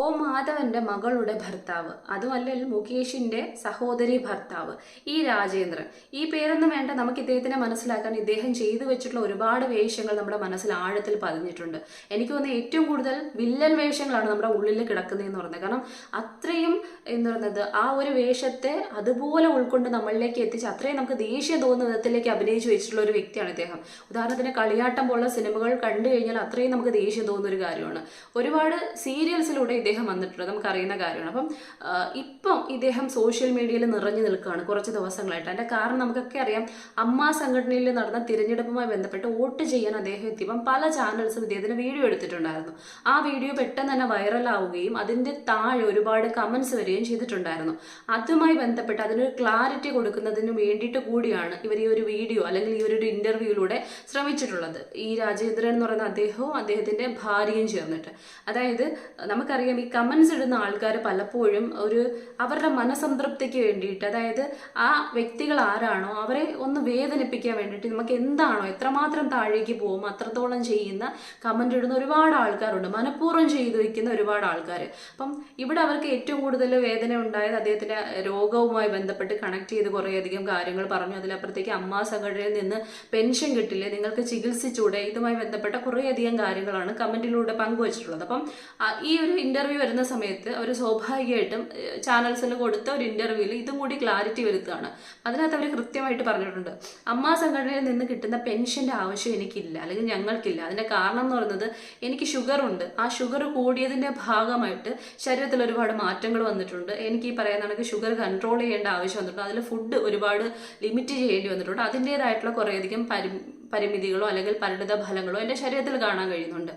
ഓ മാധവന്റെ മകളുടെ ഭർത്താവ് അതുമല്ലെങ്കിൽ മുകേഷിന്റെ സഹോദരി ഭർത്താവ് ഈ രാജേന്ദ്രൻ. ഈ പേരൊന്നും വേണ്ട നമുക്ക് ഇദ്ദേഹത്തിനെ മനസ്സിലാക്കാൻ ഇദ്ദേഹം ചെയ്തു വെച്ചിട്ടുള്ള ഒരുപാട് വേഷങ്ങൾ നമ്മുടെ മനസ്സിൽ ആഴത്തിൽ പതിഞ്ഞിട്ടുണ്ട്. എനിക്ക് തോന്നുന്ന ഏറ്റവും കൂടുതൽ വില്ലൻ വേഷങ്ങളാണ് നമ്മുടെ ഉള്ളിൽ കിടക്കുന്നതെന്ന് പറയുന്നത്. കാരണം അത്രയും എന്ന് പറയുന്നത് ആ ഒരു വേഷത്തെ അതുപോലെ ഉൾക്കൊണ്ട് നമ്മളിലേക്ക് എത്തിച്ച് അത്രയും നമുക്ക് ദേഷ്യം തോന്നുന്ന വിധത്തിലേക്ക് അഭിനയിച്ചു വെച്ചിട്ടുള്ള ഒരു വ്യക്തിയാണ് ഇദ്ദേഹം. ഉദാഹരണത്തിന് കളിയാട്ടം പോലുള്ള സിനിമകൾ കണ്ടു കഴിഞ്ഞാൽ അത്രയും നമുക്ക് ദേഷ്യം തോന്നുന്ന ഒരു കാര്യമാണ്. ഒരുപാട് സീരിയൽസിലൂടെ ഇദ്ദേഹം വന്നിട്ടുണ്ട് നമുക്കറിയുന്ന കാര്യമാണ്. അപ്പം ഇപ്പം ഇദ്ദേഹം സോഷ്യൽ മീഡിയയിൽ നിറഞ്ഞു നിൽക്കുകയാണ് കുറച്ച് ദിവസങ്ങളായിട്ട്. അതിന്റെ കാരണം നമുക്കൊക്കെ അറിയാം അമ്മ സംഘടനയിൽ നടന്ന തിരഞ്ഞെടുപ്പുമായി ബന്ധപ്പെട്ട് വോട്ട് ചെയ്യാൻ അദ്ദേഹം എത്തിയപ്പം പല ചാനൽസും ഇദ്ദേഹത്തിന് വീഡിയോ എടുത്തിട്ടുണ്ടായിരുന്നു. ആ വീഡിയോ പെട്ടെന്ന് തന്നെ വൈറലാവുകയും അതിന്റെ താഴെ ഒരുപാട് കമൻസ് വരികയും ചെയ്തിട്ടുണ്ടായിരുന്നു. അതുമായി ബന്ധപ്പെട്ട് അതിനൊരു ക്ലാരിറ്റി കൊടുക്കുന്നതിന് വേണ്ടിയിട്ട് കൂടിയാണ് ഇവർ ഈ ഒരു വീഡിയോ അല്ലെങ്കിൽ ഈ ഒരു ഇന്റർവ്യൂയിലൂടെ ശ്രമിച്ചിട്ടുള്ളത്. ഈ രാജേന്ദ്രൻ എന്ന് പറയുന്ന അദ്ദേഹവും അദ്ദേഹത്തിന്റെ ഭാര്യയും ചേർന്നിട്ട്. അതായത് നമുക്കറിയാം ഈ കമൻസ് ഇടുന്ന ആൾക്കാർ പലപ്പോഴും ഒരു അവരുടെ മനസംതൃപ്തിക്ക് വേണ്ടിയിട്ട് അതായത് ആ വ്യക്തികൾ ആരാണോ അവരെ ഒന്ന് വേദനിപ്പിക്കാൻ വേണ്ടിയിട്ട് നമുക്ക് എന്താണോ എത്രമാത്രം താഴേക്ക് പോകും അത്രത്തോളം ചെയ്യുന്ന കമന്റ് ഇടുന്ന ഒരുപാട് ആൾക്കാരുണ്ട്. മനഃപൂർവം ചെയ്തു വയ്ക്കുന്ന ഒരുപാട് ആൾക്കാർ അപ്പം ഇവിടെ അവർക്ക് ഏറ്റവും കൂടുതൽ വേദന ഉണ്ടായത് അദ്ദേഹത്തിന്റെ രോഗവുമായി ബന്ധപ്പെട്ട് കണക്ട് ചെയ്ത് കുറേയധികം കാര്യങ്ങൾ പറഞ്ഞു. അതിലപ്പുറത്തേക്ക് അമ്മ സംഘടനയിൽ നിന്ന് പെൻഷൻ കിട്ടില്ലേ നിങ്ങൾക്ക് ചികിത്സിച്ചൂടെ ഇതുമായി ബന്ധപ്പെട്ട കുറേയധികം കാര്യങ്ങളാണ് കമന്റിലൂടെ പങ്കുവച്ചിട്ടുള്ളത്. അപ്പം ഈ ഒരു ഇന്റർവ്യൂ വരുന്ന സമയത്ത് അവർ സ്വാഭാവികമായിട്ടും ചാനൽസിന് കൊടുത്ത ഒരു ഇന്റർവ്യൂവിൽ ഇതും കൂടി ക്ലാരിറ്റി വരുത്തുകയാണ്. അതിനകത്ത് അവർ കൃത്യമായിട്ട് പറഞ്ഞിട്ടുണ്ട്. അമ്മാ സംഘടനയിൽ നിന്ന് കിട്ടുന്ന പെൻഷന്റെ ആവശ്യം എനിക്കില്ല അല്ലെങ്കിൽ ഞങ്ങൾക്കില്ല. അതിന്റെ കാരണം എന്ന് പറയുന്നത് എനിക്ക് ഷുഗർ ഉണ്ട്. ആ ഷുഗർ കൂടിയതിന്റെ ഭാഗമായിട്ട് ശരീരത്തിൽ ഒരുപാട് മാറ്റങ്ങൾ വന്നിട്ടുണ്ട്. എനിക്ക് ഈ പറയുന്ന കണക്ക് ഷുഗർ കൺട്രോൾ ചെയ്യേണ്ട ആവശ്യം വന്നിട്ടുണ്ട്. അതിൽ ഫുഡ് ഒരുപാട് ലിമിറ്റ് ചെയ്യേണ്ടി വന്നിട്ടുണ്ട്. അതിന്റെതായിട്ടുള്ള കുറേയധികം പരി പരിമിതികളോ അല്ലെങ്കിൽ പരിണിത ഫലങ്ങളോ എന്റെ ശരീരത്തിൽ കാണാൻ കഴിയുന്നുണ്ട്.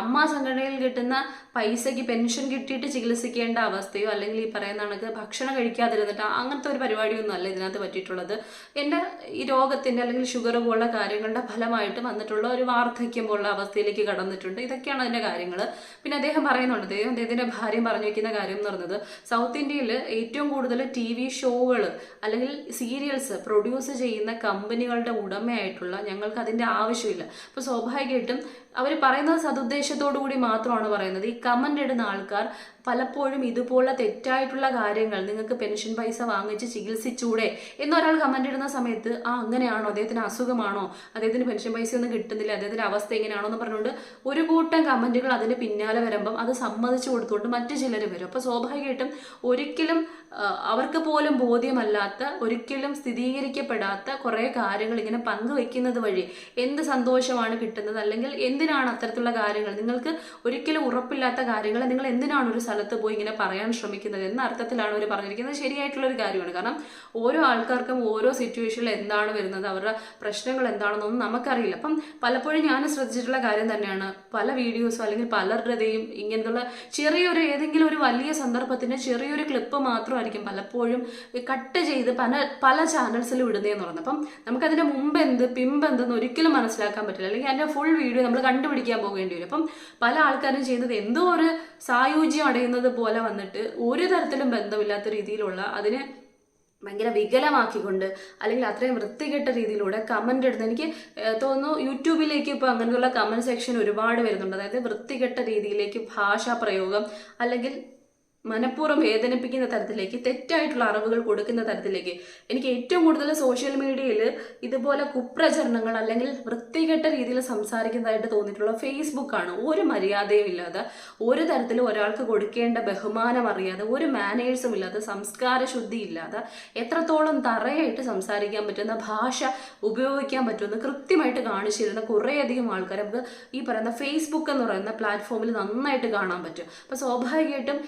അമ്മ സംഘടനയിൽ കിട്ടുന്ന പൈസയ്ക്ക് പെൻഷൻ കിട്ടിയിട്ട് ചികിത്സിക്കേണ്ട അവസ്ഥയോ അല്ലെങ്കിൽ ഈ പറയുന്ന കണക്ക് ഭക്ഷണം കഴിക്കാതിരുന്നിട്ട് അങ്ങനത്തെ ഒരു പരിപാടിയൊന്നും അല്ല ഇതിനകത്ത് പറ്റിയിട്ടുള്ളത്. എന്റെ ഈ രോഗത്തിന്റെ അല്ലെങ്കിൽ ഷുഗർ പോലുള്ള കാര്യങ്ങളുടെ ഫലമായിട്ട് വന്നിട്ടുള്ള ഒരു വാർദ്ധക്യം പോലുള്ള അവസ്ഥയിലേക്ക് കടന്നിട്ടുണ്ട്. ഇതൊക്കെയാണ് അതിന്റെ കാര്യങ്ങൾ. പിന്നെ അദ്ദേഹം പറയുന്നുണ്ട് അദ്ദേഹം അദ്ദേഹത്തിന്റെ ഭാര്യ പറഞ്ഞു വയ്ക്കുന്ന കാര്യം എന്ന് പറയുന്നത് സൗത്ത് ഇന്ത്യയിൽ ഏറ്റവും കൂടുതൽ ടി വി ഷോകൾ അല്ലെങ്കിൽ സീരിയൽസ് പ്രൊഡ്യൂസ് ചെയ്യുന്ന കമ്പനികളുടെ ഉടമയായിട്ടുള്ള ഞങ്ങൾക്ക് അതിന്റെ ആവശ്യമില്ല. അപ്പോൾ സ്വാഭാവികമായിട്ടും അവർ പറയുന്നത് സതുദ്ദേശത്തോടു കൂടി മാത്രമാണ് പറയുന്നത്. ഈ കമന്റ് ഇടുന്ന ആൾക്കാർ പലപ്പോഴും ഇതുപോലുള്ള തെറ്റായിട്ടുള്ള കാര്യങ്ങൾ നിങ്ങൾക്ക് പെൻഷൻ പൈസ വാങ്ങിച്ച് ചികിത്സിച്ചൂടെ എന്നൊരാൾ കമന്റ് ഇടുന്ന സമയത്ത് ആ അങ്ങനെയാണോ? അദ്ദേഹത്തിന് അസുഖമാണോ? അദ്ദേഹത്തിന് പെൻഷൻ പൈസ ഒന്നും കിട്ടുന്നില്ല. അദ്ദേഹത്തിന്റെ അവസ്ഥ എങ്ങനെയാണോ? എന്ന് പറഞ്ഞുകൊണ്ട് ഒരു കൂട്ടം കമന്റുകൾ അതിന് പിന്നാലെ വരുമ്പം അത് സമ്മതിച്ചു കൊടുത്തുകൊണ്ട് മറ്റു ചിലർ വരും. അപ്പോൾ സ്വാഭാവികമായിട്ടും ഒരിക്കലും അവർക്ക് പോലും ബോധ്യമല്ലാത്ത ഒരിക്കലും സ്ഥിരീകരിക്കപ്പെടാത്ത കുറേ കാര്യങ്ങൾ ഇങ്ങനെ പങ്കുവെക്കുന്നത് വഴി എന്ത് സന്തോഷമാണ് കിട്ടുന്നത്? അല്ലെങ്കിൽ എന്തിനാണ് അത്തരത്തിലുള്ള കാര്യങ്ങൾ? നിങ്ങൾക്ക് ഒരിക്കലും ഉറപ്പില്ലാത്ത കാര്യങ്ങൾ. നിങ്ങൾ എന്തിനാണ് ഒരു സ്ഥലത്ത് പോയി ഇങ്ങനെ പറയാൻ ശ്രമിക്കുന്നത് എന്ന അർത്ഥത്തിലാണ് അവർ പറഞ്ഞിരിക്കുന്നത്. ശരിയായിട്ടുള്ള ഒരു കാര്യമാണ്. കാരണം ഓരോ ആൾക്കാർക്കും ഓരോ സിറ്റുവേഷനിൽ എന്താണ് വരുന്നത്? അവരുടെ പ്രശ്നങ്ങൾ എന്താണെന്നൊന്നും നമുക്കറിയില്ല. അപ്പം പലപ്പോഴും ഞാൻ ശ്രദ്ധിച്ചിട്ടുള്ള കാര്യം തന്നെയാണ്. പല വീഡിയോസും അല്ലെങ്കിൽ പലരുടെയും ഇങ്ങനെയുള്ള ചെറിയൊരു ഏതെങ്കിലും ഒരു വലിയ സന്ദർഭത്തിന്റെ ചെറിയൊരു ക്ലിപ്പ് മാത്രമായിരിക്കും പലപ്പോഴും കട്ട് ചെയ്ത് പല പല ചാനൽസിലും ഇടുന്നതെന്ന് പറയുന്നത്. അപ്പം നമുക്കതിന്റെ മുമ്പ് എന്ത് പിമ്പ് എന്തെന്ന് ഒരിക്കലും മനസ്സിലാക്കാൻ പറ്റില്ല. അല്ലെങ്കിൽ അതിന്റെ ഫുൾ വീഡിയോ നമ്മൾ കണ്ടുപിടിക്കാൻ പോകേണ്ടി വരും. അപ്പം പല ആൾക്കാരും ചെയ്യുന്നത് എന്തോ ഒരു സായുജ്യം അടയുന്നത് പോലെ വന്നിട്ട് ഒരു തരത്തിലും ബന്ധമില്ലാത്ത രീതിയിലുള്ള അതിനെ ഭയങ്കര വികലമാക്കിക്കൊണ്ട് അല്ലെങ്കിൽ അത്രയും വൃത്തികെട്ട രീതിയിലൂടെ കമന്റ് ഇടുന്നത്. എനിക്ക് തോന്നുന്നു യൂട്യൂബിലേക്ക് ഇപ്പോൾ അങ്ങനെയുള്ള കമന്റ് സെക്ഷൻ ഒരുപാട് വരുന്നുണ്ട്. അതായത് വൃത്തികെട്ട രീതിയിലേക്ക് ഭാഷാ പ്രയോഗം അല്ലെങ്കിൽ മനഃപൂർവം വേദനിപ്പിക്കുന്ന തരത്തിലേക്ക് തെറ്റായിട്ടുള്ള അറിവുകൾ കൊടുക്കുന്ന തരത്തിലേക്ക്. എനിക്ക് ഏറ്റവും കൂടുതൽ സോഷ്യൽ മീഡിയയിൽ ഇതുപോലെ കുപ്രചരണങ്ങൾ അല്ലെങ്കിൽ വൃത്തികെട്ട രീതിയിൽ സംസാരിക്കുന്നതായിട്ട് തോന്നിയിട്ടുള്ള ഫേസ്ബുക്കാണ് ഒരു മര്യാദയും ഇല്ലാതെ ഒരു തരത്തിലും ഒരാൾക്ക് കൊടുക്കേണ്ട ബഹുമാനം അറിയാതെ ഒരു മാനേഴ്സും ഇല്ലാതെ സംസ്കാരശുദ്ധി ഇല്ലാതെ എത്രത്തോളം തറയായിട്ട് സംസാരിക്കാൻ പറ്റുന്ന ഭാഷ ഉപയോഗിക്കാൻ പറ്റുമെന്ന് കൃത്യമായിട്ട് കാണിച്ചിരുന്ന കുറേയധികം ആൾക്കാർ നമുക്ക് ഈ പറയുന്ന ഫേസ്ബുക്ക് എന്ന് പറയുന്ന പ്ലാറ്റ്ഫോമിൽ നന്നായിട്ട് കാണാൻ പറ്റും. അപ്പോൾ സ്വാഭാവികമായിട്ടും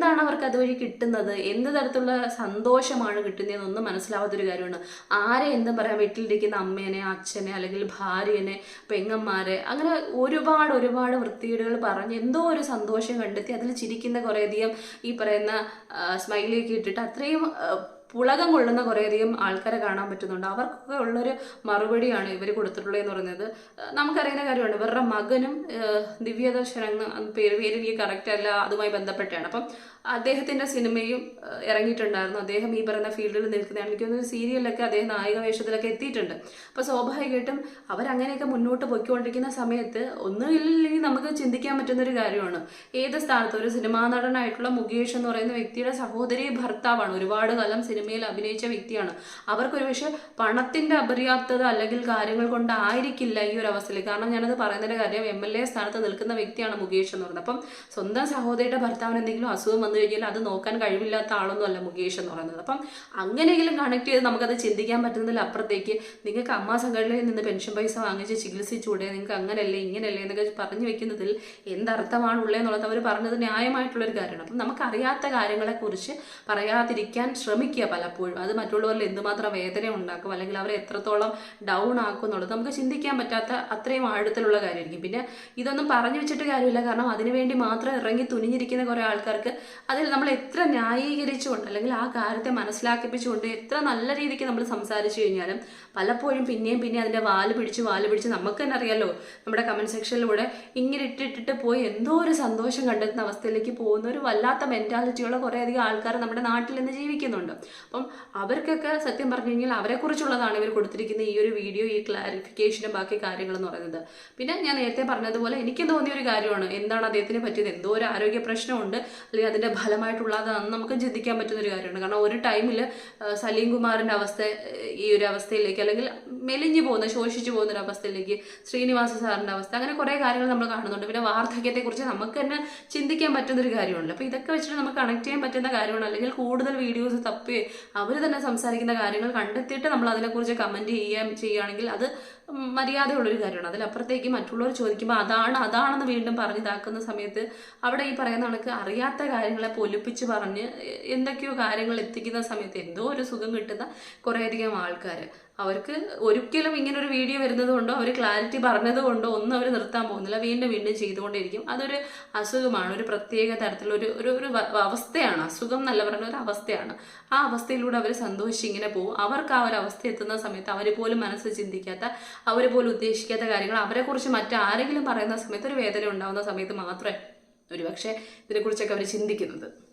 എന്താണ് അവർക്ക് അതുവഴി കിട്ടുന്നത്? എന്ത് തരത്തിലുള്ള സന്തോഷമാണ് കിട്ടുന്നതെന്നൊന്നും മനസ്സിലാവാത്തൊരു കാര്യമാണ്. ആരെ എന്തും പറയാം വീട്ടിലിരിക്കുന്ന അമ്മേനെ അച്ഛനെ അല്ലെങ്കിൽ ഭാര്യനെ പെങ്ങന്മാരെ അങ്ങനെ ഒരുപാട് ഒരുപാട് വൃത്തികേടുകൾ പറഞ്ഞ് എന്തോ ഒരു സന്തോഷം കണ്ടെത്തി അതിൽ ചിരിക്കുന്ന കുറേയധികം ഈ പറയുന്ന സ്മൈലിയൊക്കെ ഇട്ടിട്ട് അത്രയും പുളകം കൊള്ളുന്ന കുറേയധികം ആൾക്കാരെ കാണാൻ പറ്റുന്നുണ്ട്. അവർക്കൊക്കെ ഉള്ളൊരു മറുപടിയാണ് ഇവർ കൊടുത്തിട്ടുള്ളത് എന്ന് പറയുന്നത് നമുക്കറിയുന്ന കാര്യമാണ്. ഇവരുടെ മകനും ദിവ്യദർശനം പേര് പേര് എനിക്ക് കറക്റ്റ് അല്ല അതുമായി ബന്ധപ്പെട്ടാണ്. അപ്പം അദ്ദേഹത്തിന്റെ സിനിമയും ഇറങ്ങിയിട്ടുണ്ടായിരുന്നു. അദ്ദേഹം ഈ പറയുന്ന ഫീൽഡിൽ നിൽക്കുന്നതാണ്. എനിക്ക് തോന്നുന്നു സീരിയലിലൊക്കെ അദ്ദേഹം നായിക വേഷത്തിലൊക്കെ എത്തിയിട്ടുണ്ട്. അപ്പോൾ സ്വാഭാവികമായിട്ടും അവരങ്ങനെയൊക്കെ മുന്നോട്ട് പോയിക്കൊണ്ടിരിക്കുന്ന സമയത്ത് ഒന്നുമില്ലെങ്കിൽ നമുക്ക് ചിന്തിക്കാൻ പറ്റുന്നൊരു കാര്യമാണ്. ഏത് സ്ഥാനത്ത്? ഒരു സിനിമാ നടനായിട്ടുള്ള മുകേഷ് എന്ന് പറയുന്ന വ്യക്തിയുടെ സഹോദരി ഭർത്താവാണ്. ഒരുപാട് കാലം സിനിമയിൽ അഭിനയിച്ച വ്യക്തിയാണ്. അവർക്കൊരു പക്ഷേ പണത്തിന്റെ അപര്യാപ്തത അല്ലെങ്കിൽ കാര്യങ്ങൾ കൊണ്ടായിരിക്കില്ല ഈ ഒരു അവസ്ഥയിൽ. കാരണം ഞാനത് പറയുന്നൊരു കാര്യം എം എൽ എ സ്ഥാനത്ത് നിൽക്കുന്ന വ്യക്തിയാണ് മുകേഷ് എന്ന് പറയുന്നത്. അപ്പം സ്വന്തം സഹോദരിയുടെ ഭർത്താവിന് എന്തെങ്കിലും അസുഖം വന്നു കഴിഞ്ഞാൽ അത് നോക്കാൻ കഴിവില്ലാത്ത ആളൊന്നും അല്ല മുകേഷ് എന്ന് പറയുന്നത്. അപ്പം അങ്ങനെയെങ്കിലും കണക്ട് ചെയ്ത് നമുക്കത് ചിന്തിക്കാൻ പറ്റുന്നതിൽ അപ്പുറത്തേക്ക് നിങ്ങൾക്ക് അമ്മ സംഘടനയിൽ നിന്ന് പെൻഷൻ പൈസ വാങ്ങിച്ച് ചികിത്സിച്ചൂടെ നിങ്ങൾക്ക് അങ്ങനെയല്ലേ ഇങ്ങനെയല്ലേ എന്നൊക്കെ പറഞ്ഞു വെക്കുന്നതിൽ എന്തർത്ഥമാണ് ഉള്ളതെന്നുള്ളത് അവർ പറഞ്ഞത് ന്യായമായിട്ടുള്ളൊരു കാര്യമാണ്. അപ്പം നമുക്കറിയാത്ത കാര്യങ്ങളെക്കുറിച്ച് പറയാതിരിക്കാൻ ശ്രമിക്കുക പലപ്പോഴും. അത് മറ്റുള്ളവരിൽ എന്തുമാത്രം വേദന ഉണ്ടാക്കും അല്ലെങ്കിൽ അവരെ എത്രത്തോളം ഡൗൺ ആക്കും എന്നുള്ളത് നമുക്ക് ചിന്തിക്കാൻ പറ്റാത്ത അത്രയും ആഴത്തിലുള്ള കാര്യമായിരിക്കും. പിന്നെ ഇതൊന്നും പറഞ്ഞു വെച്ചിട്ട് കാര്യമില്ല. കാരണം അതിനുവേണ്ടി മാത്രം ഇറങ്ങി തുനിഞ്ഞിരിക്കുന്ന കുറേ ആൾക്കാർക്ക് അതിൽ നമ്മൾ എത്ര ന്യായീകരിച്ചുകൊണ്ട് അല്ലെങ്കിൽ ആ കാര്യത്തെ മനസ്സിലാക്കിപ്പിച്ചുകൊണ്ട് എത്ര നല്ല രീതിക്ക് നമ്മൾ സംസാരിച്ചു കഴിഞ്ഞാലും പലപ്പോഴും പിന്നെയും പിന്നെ അതിന്റെ വാൽ പിടിച്ച് വാൽ പിടിച്ച് നമുക്ക് തന്നെ അറിയാലോ. നമ്മുടെ കമന്റ് സെക്ഷനിലൂടെ ഇങ്ങനെ ഇട്ടിട്ടിട്ട് പോയി എന്തോ ഒരു സന്തോഷം കണ്ടെത്തുന്ന അവസ്ഥയിലേക്ക് പോകുന്ന ഒരു വല്ലാത്ത മെന്റാലിറ്റിയുള്ള കുറേയധികം ആൾക്കാർ നമ്മുടെ നാട്ടിൽ നിന്ന് ജീവിക്കുന്നുണ്ട്. അപ്പം അവർക്കൊക്കെ സത്യം പറഞ്ഞു കഴിഞ്ഞാൽ അവരെക്കുറിച്ചുള്ളതാണ് ഇവർ കൊടുത്തിരിക്കുന്ന ഈ ഒരു വീഡിയോ ഈ ക്ലാരിഫിക്കേഷനും ബാക്കി കാര്യങ്ങളെന്ന് പറയുന്നത്. പിന്നെ ഞാൻ നേരത്തെ പറഞ്ഞതുപോലെ എനിക്ക് തോന്നിയ ഒരു കാര്യമാണ്. എന്താണ് അദ്ദേഹത്തിന് പറ്റിയത്? എന്തോ ഒരു ആരോഗ്യ പ്രശ്നമുണ്ട്. അല്ലെങ്കിൽ അതിന്റെ ഫലമായിട്ടുള്ളതാണെന്ന് നമുക്ക് ചിന്തിക്കാൻ പറ്റുന്ന ഒരു കാര്യമാണ്. കാരണം ഒരു ടൈമിൽ സലീം കുമാറിന്റെ അവസ്ഥ ഈ ഒരു അവസ്ഥയിലേക്ക് അല്ലെങ്കിൽ മെലിഞ്ഞു പോകുന്ന ശോഷിച്ചു പോകുന്ന ഒരു അവസ്ഥയിലേക്ക് ശ്രീനിവാസ സാറിന്റെ അവസ്ഥ അങ്ങനെ കുറേ കാര്യങ്ങൾ നമ്മൾ കാണുന്നുണ്ട്. പിന്നെ വാർദ്ധക്യത്തെക്കുറിച്ച് നമുക്ക് തന്നെ ചിന്തിക്കാൻ പറ്റുന്ന ഒരു കാര്യമുണ്ട്. അപ്പോൾ ഇതൊക്കെ വെച്ചിട്ട് നമുക്ക് കണക്ട് ചെയ്യാൻ പറ്റുന്ന കാര്യമാണ്. അല്ലെങ്കിൽ കൂടുതൽ വീഡിയോസ് തപ്പി അവർ തന്നെ സംസാരിക്കുന്ന കാര്യങ്ങൾ കണ്ടെത്തിയിട്ട് നമ്മൾ അതിനെക്കുറിച്ച് കമന്റ് ചെയ്യാൻ ചെയ്യുകയാണെങ്കിൽ അത് മര്യാദയുള്ളൊരു കാര്യമാണ്. അതിലപ്പുറത്തേക്ക് മറ്റുള്ളവർ ചോദിക്കുമ്പോൾ അതാണ് അതാണെന്ന് വീണ്ടും പറഞ്ഞ് ഇതാക്കുന്ന സമയത്ത് അവിടെ ഈ പറയുന്ന കണക്ക് അറിയാത്ത കാര്യങ്ങളെ പൊലിപ്പിച്ച് പറഞ്ഞ് എന്തൊക്കെയോ കാര്യങ്ങൾ എത്തിക്കുന്ന സമയത്ത് എന്തോ ഒരു സുഖം കിട്ടുന്ന കുറേയധികം ആൾക്കാർ അവർക്ക് ഒരിക്കലും ഇങ്ങനെ ഒരു വീഡിയോ വരുന്നത് കൊണ്ടോ അവർ ക്ലാരിറ്റി പറഞ്ഞത് കൊണ്ടോ ഒന്നും അവർ നിർത്താൻ പോകുന്നില്ല. വീണ്ടും വീണ്ടും ചെയ്തുകൊണ്ടിരിക്കും അതൊരു അസുഖമാണ്. ഒരു പ്രത്യേക തരത്തിലുള്ള ഒരു ഒരു ഒരു അവസ്ഥയാണ്. അസുഖം എന്നല്ല പറഞ്ഞ ഒരു അവസ്ഥയാണ്. ആ അവസ്ഥയിലൂടെ അവർ സന്തോഷിച്ച് ഇങ്ങനെ പോകും. അവർക്ക് ആ ഒരു അവസ്ഥ എത്തുന്ന സമയത്ത് അവർ പോലും മനസ്സ് ചിന്തിക്കാത്ത അവർ പോലും ഉദ്ദേശിക്കാത്ത കാര്യങ്ങൾ അവരെക്കുറിച്ച് മറ്റാരെങ്കിലും പറയുന്ന സമയത്ത് ഒരു വേദന ഉണ്ടാകുന്ന സമയത്ത് മാത്രമേ ഒരുപക്ഷെ ഇതിനെക്കുറിച്ചൊക്കെ അവർ ചിന്തിക്കുന്നത്.